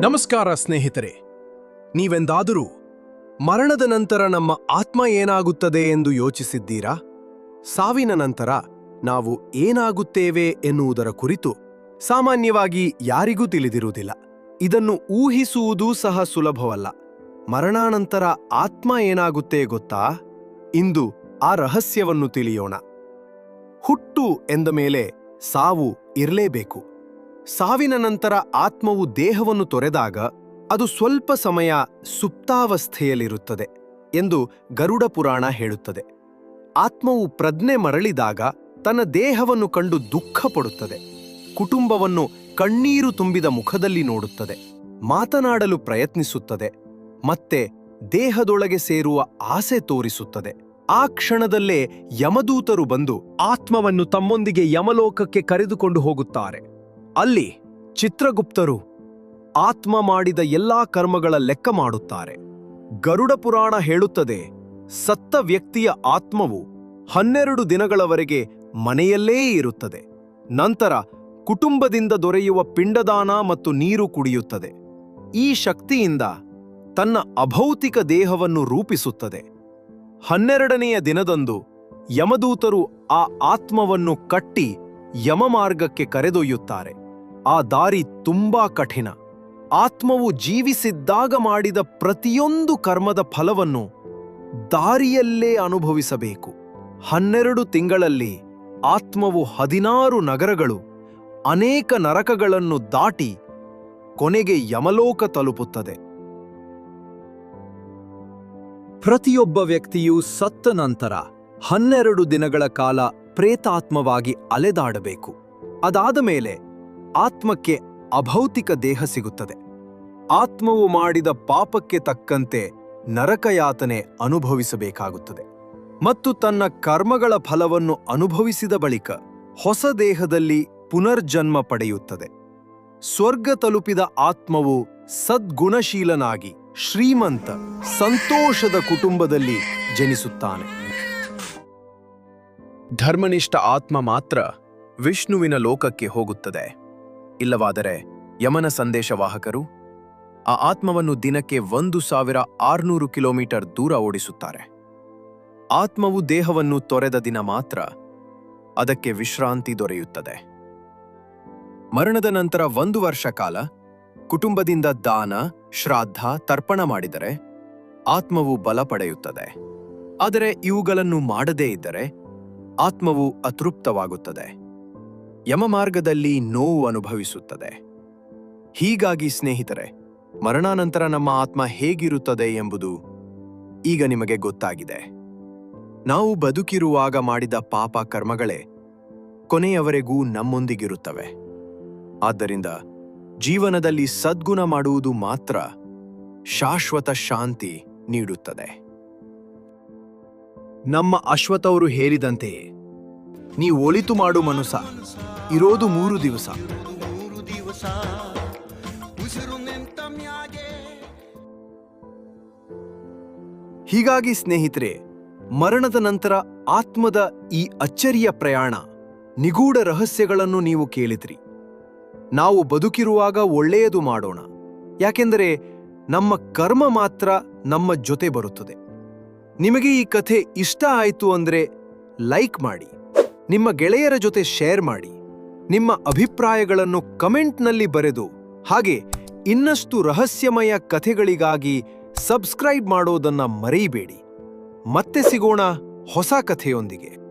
ನಮಸ್ಕಾರ ಸ್ನೇಹಿತರೆ. ನೀವೆಂದಾದರೂ ಮರಣದ ನಂತರ ನಮ್ಮ ಆತ್ಮ ಏನಾಗುತ್ತದೆ ಎಂದು ಯೋಚಿಸಿದ್ದೀರಾ? ಸಾವಿನ ನಂತರ ನಾವು ಏನಾಗುತ್ತೇವೆ ಎನ್ನುವುದರ ಕುರಿತು ಸಾಮಾನ್ಯವಾಗಿ ಯಾರಿಗೂ ತಿಳಿದಿರುವುದಿಲ್ಲ. ಇದನ್ನು ಊಹಿಸುವುದೂ ಸಹ ಸುಲಭವಲ್ಲ. ಮರಣಾನಂತರ ಆತ್ಮ ಏನಾಗುತ್ತೆ ಗೊತ್ತಾ? ಇಂದು ಆ ರಹಸ್ಯವನ್ನು ತಿಳಿಯೋಣ. ಹುಟ್ಟು ಎಂದ ಮೇಲೆ ಸಾವು ಇರಲೇಬೇಕು. ಸಾವಿನ ನಂತರ ಆತ್ಮವು ದೇಹವನ್ನು ತೊರೆದಾಗ ಅದು ಸ್ವಲ್ಪ ಸಮಯ ಸುಪ್ತಾವಸ್ಥೆಯಲ್ಲಿರುತ್ತದೆ ಎಂದು ಗರುಡ ಪುರಾಣ ಹೇಳುತ್ತದೆ. ಆತ್ಮವು ಪ್ರಜ್ಞೆ ಮರಳಿದಾಗ ತನ್ನ ದೇಹವನ್ನು ಕಂಡು ದುಃಖ ಪಡುತ್ತದೆ. ಕುಟುಂಬವನ್ನು ಕಣ್ಣೀರು ತುಂಬಿದ ಮುಖದಲ್ಲಿ ನೋಡುತ್ತದೆ. ಮಾತನಾಡಲು ಪ್ರಯತ್ನಿಸುತ್ತದೆ. ಮತ್ತೆ ದೇಹದೊಳಗೆ ಸೇರುವ ಆಸೆ ತೋರಿಸುತ್ತದೆ. ಆ ಕ್ಷಣದಲ್ಲೇ ಯಮದೂತರು ಬಂದು ಆತ್ಮವನ್ನು ತಮ್ಮೊಂದಿಗೆ ಯಮಲೋಕಕ್ಕೆ ಕರೆದುಕೊಂಡು ಹೋಗುತ್ತಾರೆ. ಅಲ್ಲಿ ಚಿತ್ರಗುಪ್ತರು ಆತ್ಮ ಮಾಡಿದ ಎಲ್ಲಾ ಕರ್ಮಗಳ ಲೆಕ್ಕ ಮಾಡುತ್ತಾರೆ. ಗರುಡ ಪುರಾಣ ಹೇಳುತ್ತದೆ, ಸತ್ತ ವ್ಯಕ್ತಿಯ ಆತ್ಮವು ಹನ್ನೆರಡು ದಿನಗಳವರೆಗೆ ಮನೆಯಲ್ಲೇ ಇರುತ್ತದೆ. ನಂತರ ಕುಟುಂಬದಿಂದ ದೊರೆಯುವ ಪಿಂಡದಾನ ಮತ್ತು ನೀರು ಕುಡಿಯುತ್ತದೆ. ಈ ಶಕ್ತಿಯಿಂದ ತನ್ನ ಅಭೌತಿಕ ದೇಹವನ್ನು ರೂಪಿಸುತ್ತದೆ. ಹನ್ನೆರಡನೆಯ ದಿನದಂದು ಯಮದೂತರು ಆ ಆತ್ಮವನ್ನು ಕಟ್ಟಿ ಯಮಮಾರ್ಗಕ್ಕೆ ಕರೆದೊಯ್ಯುತ್ತಾರೆ. ಆ ದಾರಿ ತುಂಬಾ ಕಠಿಣ. ಆತ್ಮವು ಜೀವಿಸಿದ್ದಾಗ ಮಾಡಿದ ಪ್ರತಿಯೊಂದು ಕರ್ಮದ ಫಲವನ್ನು ದಾರಿಯಲ್ಲೇ ಅನುಭವಿಸಬೇಕು. ಹನ್ನೆರಡು ತಿಂಗಳಲ್ಲಿ ಆತ್ಮವು ಹದಿನಾರು ನಗರಗಳು, ಅನೇಕ ನರಕಗಳನ್ನು ದಾಟಿ ಕೊನೆಗೆ ಯಮಲೋಕ ತಲುಪುತ್ತದೆ. ಪ್ರತಿಯೊಬ್ಬ ವ್ಯಕ್ತಿಯು ಸತ್ತ ನಂತರ ಹನ್ನೆರಡು ದಿನಗಳ ಕಾಲ ಪ್ರೇತಾತ್ಮವಾಗಿ ಅಲೆದಾಡಬೇಕು. ಅದಾದ ಮೇಲೆ ಆತ್ಮಕ್ಕೆ ಅಭೌತಿಕ ದೇಹ ಸಿಗುತ್ತದೆ. ಆತ್ಮವು ಮಾಡಿದ ಪಾಪಕ್ಕೆ ತಕ್ಕಂತೆ ನರಕಯಾತನೆ ಅನುಭವಿಸಬೇಕಾಗುತ್ತದೆ. ಮತ್ತು ತನ್ನ ಕರ್ಮಗಳ ಫಲವನ್ನು ಅನುಭವಿಸಿದ ಬಳಿಕ ಹೊಸ ದೇಹದಲ್ಲಿ ಪುನರ್ಜನ್ಮ ಪಡೆಯುತ್ತದೆ. ಸ್ವರ್ಗ ತಲುಪಿದ ಆತ್ಮವು ಸದ್ಗುಣಶೀಲನಾಗಿ ಶ್ರೀಮಂತ, ಸಂತೋಷದ ಕುಟುಂಬದಲ್ಲಿ ಜನಿಸುತ್ತಾನೆ. ಧರ್ಮನಿಷ್ಠ ಆತ್ಮ ಮಾತ್ರ ವಿಷ್ಣುವಿನ ಲೋಕಕ್ಕೆ ಹೋಗುತ್ತದೆ. ಇಲ್ಲವಾದರೆ ಯಮನ ಸಂದೇಶವಾಹಕರು ಆ ಆತ್ಮವನ್ನು ದಿನಕ್ಕೆ ಒಂದು ಸಾವಿರ ಆರ್ನೂರು ಕಿಲೋಮೀಟರ್ ದೂರ ಓಡಿಸುತ್ತಾರೆ. ಆತ್ಮವು ದೇಹವನ್ನು ತೊರೆದ ದಿನ ಮಾತ್ರ ಅದಕ್ಕೆ ವಿಶ್ರಾಂತಿ ದೊರೆಯುತ್ತದೆ. ಮರಣದ ನಂತರ ಒಂದು ವರ್ಷ ಕಾಲ ಕುಟುಂಬದಿಂದ ದಾನ ಶ್ರಾದ್ದ ತರ್ಪಣ ಮಾಡಿದರೆ ಆತ್ಮವು ಬಲ ಪಡೆಯುತ್ತದೆ. ಆದರೆ ಇವುಗಳನ್ನು ಮಾಡದೇ ಇದ್ದರೆ ಆತ್ಮವು ಅತೃಪ್ತವಾಗುತ್ತದೆ. ಯಮಮಾರ್ಗದಲ್ಲಿ ನೋವು ಅನುಭವಿಸುತ್ತದೆ. ಹೀಗಾಗಿ ಸ್ನೇಹಿತರೆ, ಮರಣಾನಂತರ ನಮ್ಮ ಆತ್ಮ ಹೇಗಿರುತ್ತದೆ ಎಂಬುದು ಈಗ ನಿಮಗೆ ಗೊತ್ತಾಗಿದೆ. ನಾವು ಬದುಕಿರುವಾಗ ಮಾಡಿದ ಪಾಪ ಕರ್ಮಗಳೇ ಕೊನೆಯವರೆಗೂ ನಮ್ಮೊಂದಿಗಿರುತ್ತವೆ. ಆದ್ದರಿಂದ ಜೀವನದಲ್ಲಿ ಸದ್ಗುಣ ಮಾಡುವುದು ಮಾತ್ರ ಶಾಶ್ವತ ಶಾಂತಿ ನೀಡುತ್ತದೆ. ನಮ್ಮ ಅಶ್ವಥವರು ಹೇರಿದಂತೆಯೇ ನೀ ಒಳಿತು ಮಾಡು ಮನುಸ ಇರೋದು ಮೂರು ದಿವಸ. ಹೀಗಾಗಿ ಸ್ನೇಹಿತರೆ, ಮರಣದ ನಂತರ ಆತ್ಮದ ಈ ಅಚ್ಚರಿಯ ಪ್ರಯಾಣ, ನಿಗೂಢ ರಹಸ್ಯಗಳನ್ನು ನೀವು ಕೇಳಿದ್ರಿ. ನಾವು ಬದುಕಿರುವಾಗ ಒಳ್ಳೆಯದು ಮಾಡೋಣ. ಯಾಕೆಂದರೆ, ನಮ್ಮ ಕರ್ಮ ಮಾತ್ರ ನಮ್ಮ ಜೊತೆ ಬರುತ್ತದೆ. ನಿಮಗೆ ಈ ಕಥೆ ಇಷ್ಟ ಆಯಿತು ಅಂದ್ರೆ ಲೈಕ್ ಮಾಡಿ. ನಿಮ್ಮ ಗೆಳೆಯರ ಜೊತೆ ಶೇರ್ ಮಾಡಿ. ನಿಮ್ಮ ಅಭಿಪ್ರಾಯಗಳನ್ನು ಕಮೆಂಟ್ನಲ್ಲಿ ಬರೆದು, ಹಾಗೆ ಇನ್ನಷ್ಟು ರಹಸ್ಯಮಯ ಕಥೆಗಳಿಗಾಗಿ ಸಬ್ಸ್ಕ್ರೈಬ್ ಮಾಡೋದನ್ನ ಮರೆಯಬೇಡಿ. ಮತ್ತೆ ಸಿಗೋಣ ಹೊಸ ಕಥೆಯೊಂದಿಗೆ.